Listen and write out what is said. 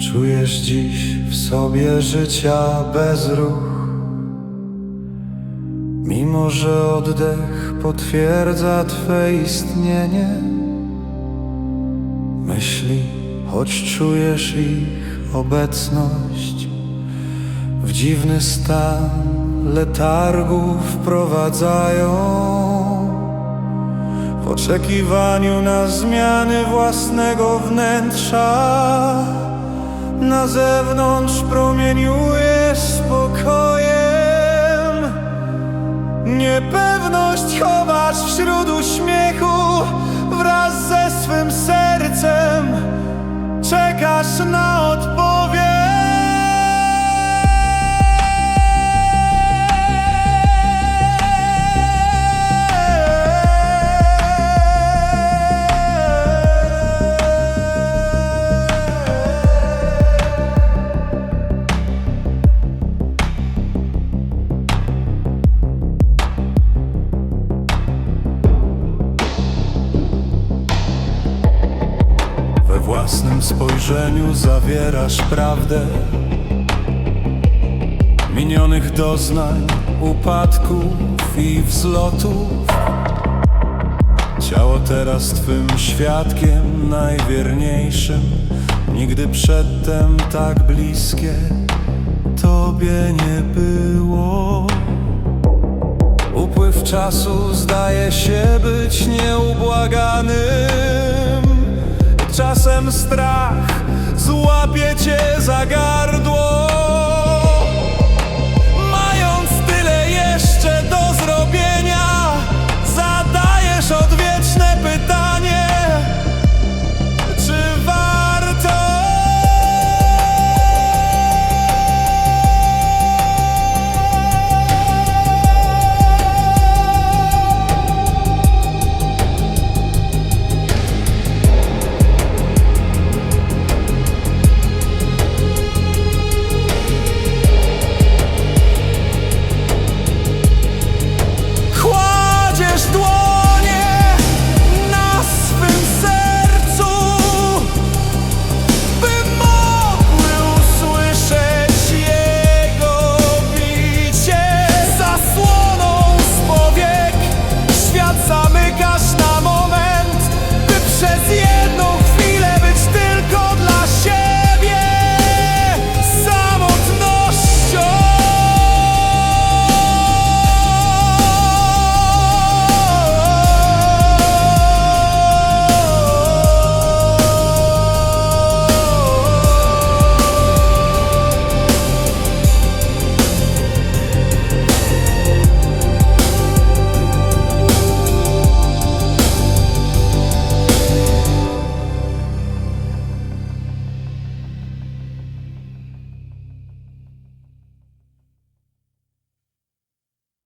Czujesz dziś w sobie życia bezruch Mimo, że oddech potwierdza Twe istnienie Myśli, choć czujesz ich obecność W dziwny stan letargu wprowadzają. W oczekiwaniu na zmiany własnego wnętrza Na zewnątrz promieniuje spokojem. Niepewność chowasz wśród uśmiechu. Wraz ze swym sercem Czekasz na odpowiedź własnym spojrzeniu zawierasz prawdę. Minionych doznań, upadków i wzlotów. Ciało teraz Twym świadkiem najwierniejszym. Nigdy przedtem tak bliskie Tobie nie było. Upływ czasu zdaje się być nieubłaganym Czasem strach złapie cię za gardło